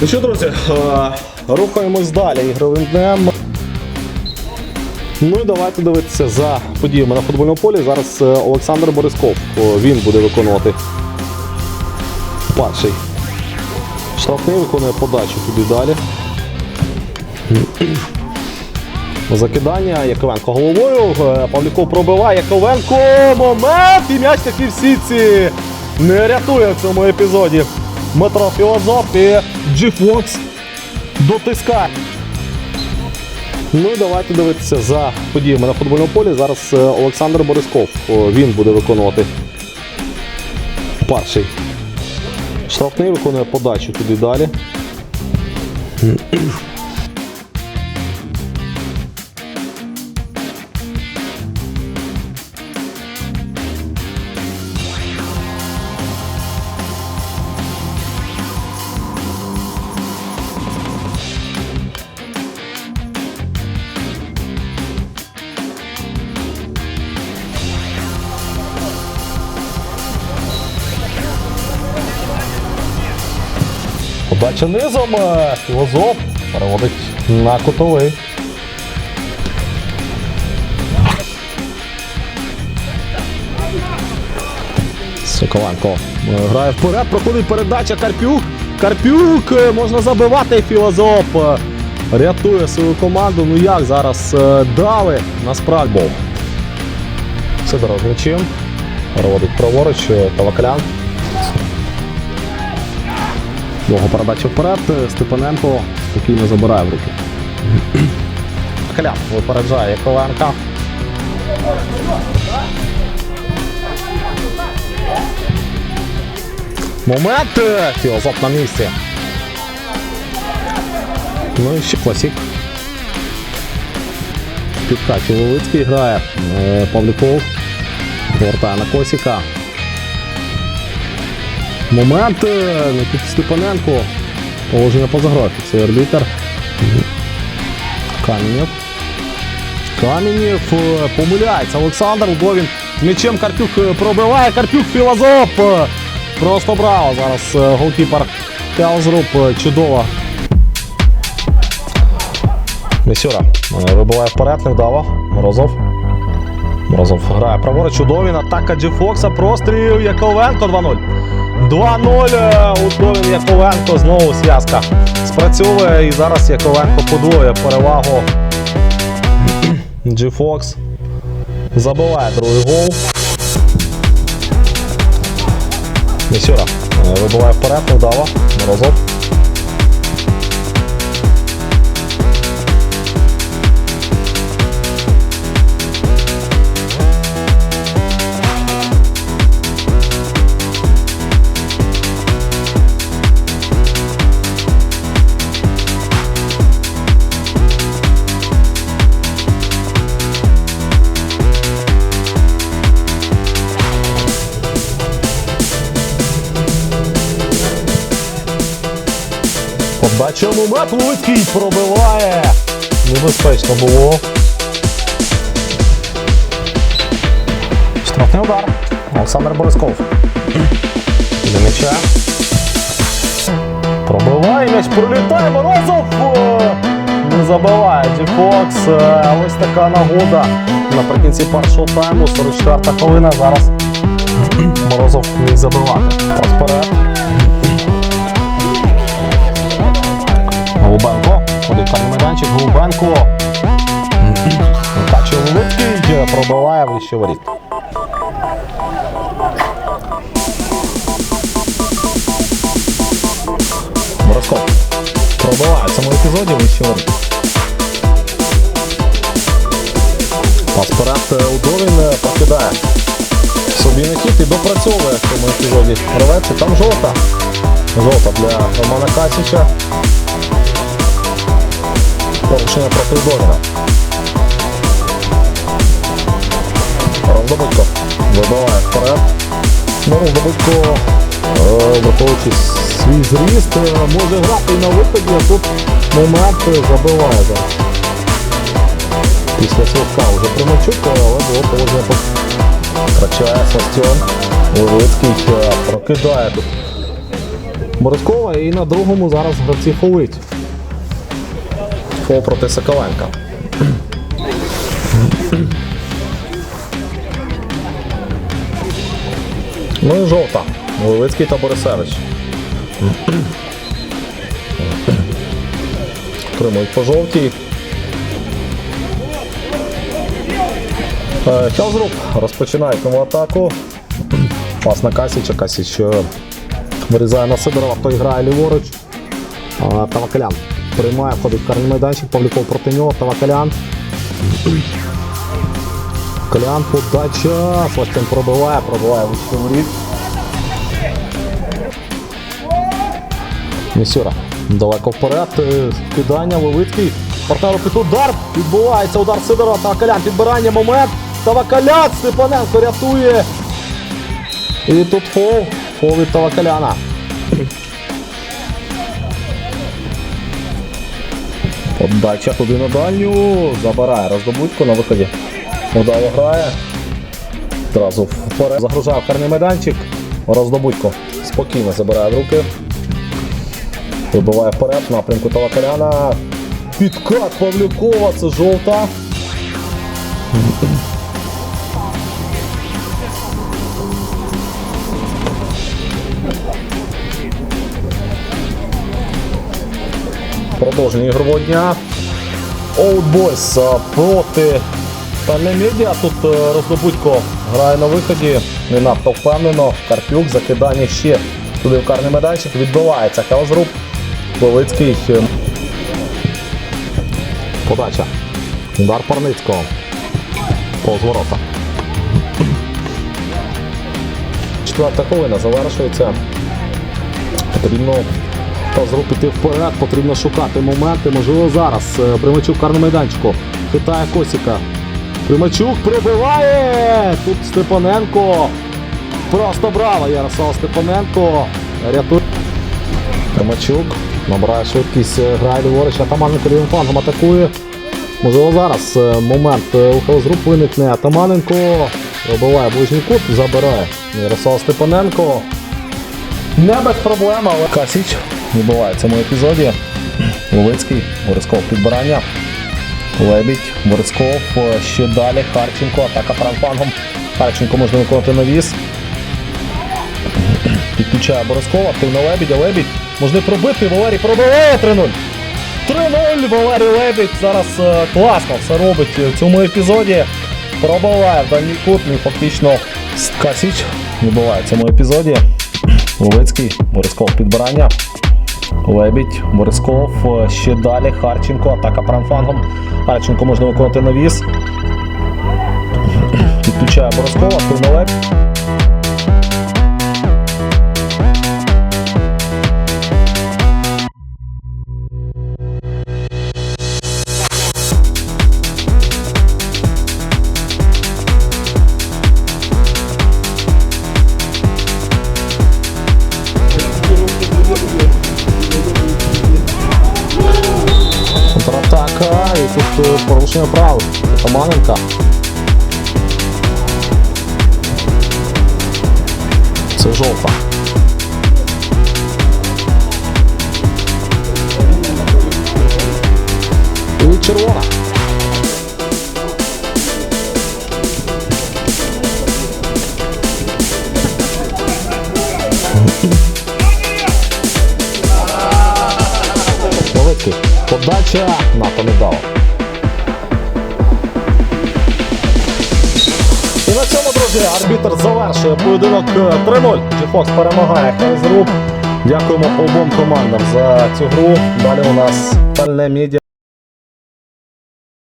Ну що, друзі, е, рухаємось далі ігровим днем. Ну і давайте дивитися за подіями на футбольному полі. Зараз е, Олександр Борисков. Він буде виконувати перший. Штрафний виконує подачу туди далі. Закидання Яковенко головою. Е, Павліков пробиває Яковенко. Момент! І м'яч таки в сітці. Не рятує в цьому епізоді. Дмитро Філозоф і Фокс дотискає. Ну і давайте дивитися за подіями на футбольному полі. Зараз е, Олександр Борисков. Він буде виконувати перший. Штрафний виконує подачу туди далі. Подача низом. е, Філозоф переводить на кутовий. Соколенко е, грає вперед, проходить передача Карпюк. Карпюк е, можна забивати Філозоф. Рятує свою команду. Ну як зараз дали на спральбу. Сидоров м'ячем. Переводить праворуч Тавакалян. Довго передача вперед. Степаненко спокійно забирає в руки. Калян випереджає Яковенка. Момент! Філозоф на місці. Ну і ще класік. Підкаті Ловицький грає. Е, Павліков. Повертає на Косіка. Момент е, Никіт Степаненко. Положення поза грою. Це арбітер. Камінєв. Камінєв е, помиляється. Олександр Удовін. М'ячем Карпюк е, пробиває. Карпюк Філозоп. Просто браво. Зараз голкіпер Келзруп. е, Чудово. Місюра вибиває вперед, невдало. Морозов. Морозов грає праворуч. Чудовін. Атака Джі Фокса. Простріл Яковенко 2-0. 2-0. Удовін Яковенко. Знову зв'язка. Спрацьовує і зараз Яковенко подвоє перевагу. G-Fox Забиває другий гол. Місюра. е, Вибиває вперед, вдало, Морозов. Подача момент Луцький пробиває. Небезпечно було. Штрафний удар. Олександр Борисков. До м'яча. Пробиває м'яч, пролітає Морозов. Не забиває Джі Е, Ось така нагода. Наприкінці першого тайму, 44 хвилина. Зараз Морозов міг забивати. Пас Голубенко. Ходить майданчик. Голубенко. Каче Луцький. Пробиває вище воріт. Моросков. Пробиває в цьому епізоді вище воріт. Пас вперед е, Удовін е, покидає собі хід і допрацьовує в цьому епізоді. Рветься. Там жовта. Жовта для Романа Касіча. Порушення проти Удовіна. Роздобудько вибиває вперед. Ну, Роздобудько, е, враховуючи свій зріст, е, може грати на виході, а тут момент е, забиває. Після свистка вже Примачук, але було положення по Втрачає Сластьон. Левицький прокидає тут Морозкова і на другому зараз гравці фолить. Фол проти Соколенка. Ну і жовта. Левицький та Борисевич. Тримують по жовтій. Е, Хелзруп розпочинає тому атаку. Пас на Касіча. Касіч е, вирізає на Сидорова, той грає ліворуч. Тавакалян приймає, входить в карний майданчик, Павлюков проти нього, Тавакалян. Калян, подача. Сластян пробиває, пробиває вищий воріт. Місюра. Далеко вперед. е, Кидання Левицький. Партнеру під удар. Відбувається удар Сидорова. Тавакалян. Підбирання момент. Тавакалян. Степаненко рятує. І тут фол. Фол від Тавакаляна. Подача туди на дальню. Забирає роздобудьку на виході. Удало грає. Одразу вперед. Загружає карний майданчик. Роздобутько. спокійно забирає в руки. Вибиває вперед в напрямку Талакаляна. Підкат Павлюкова, це жовта. Продовження ігрового дня. Old Boys проти Медіа. Тут е, Роздобудько грає на виході. Не надто впевнено. Карпюк, закидання ще туди в карний майданчик. Відбивається Хелзруб. Левицький. е, Подача. Удар Парницького. Повз ворота. Четверта хвилина завершується. Потрібно Хелзруб піти вперед, потрібно шукати моменти. Можливо, зараз. Е, Примачук в карному майданчику. Хитає Косіка. Примачук прибиває! Тут Степаненко. Просто браво! Ярослав Степаненко. Рятує. Примачук. Набирає швидкість, е, грає ліворуч, Атаманенко лівим флангом атакує. Можливо, зараз е, момент у Хелзруп виникне. Атаманенко вибиває ближній кут, забирає Ярослав Степаненко. Не без проблем, але Касіч вибиває в цьому епізоді. Ловицький, Борисков підбирання. Лебідь, Борисков, ще далі Харченко, атака правим флангом. Харченко можна виконати навіс. Підключає Борискова, активно Лебідь, Лебідь можна пробити, Валерій пробиває 3-0. 3-0, Валерій Лебідь зараз е, класно все робить в цьому епізоді. Пробиває в дальній кут, ну і фактично Касіч вибиває в цьому епізоді. Ловицький, Борисков підбирання. Лебідь, Борисков, е, ще далі Харченко, атака прамфангом. Харченко можна виконати навіс. Підключає на Лебідь. Порушення прав. Таманенка. Це жовта. І червона. Подача НАТО не друзі, арбітр завершує поєдинок е, 3-0. Джефокс перемагає Хелзруб. Дякуємо обом командам за цю гру. Далі у нас пальне медіа.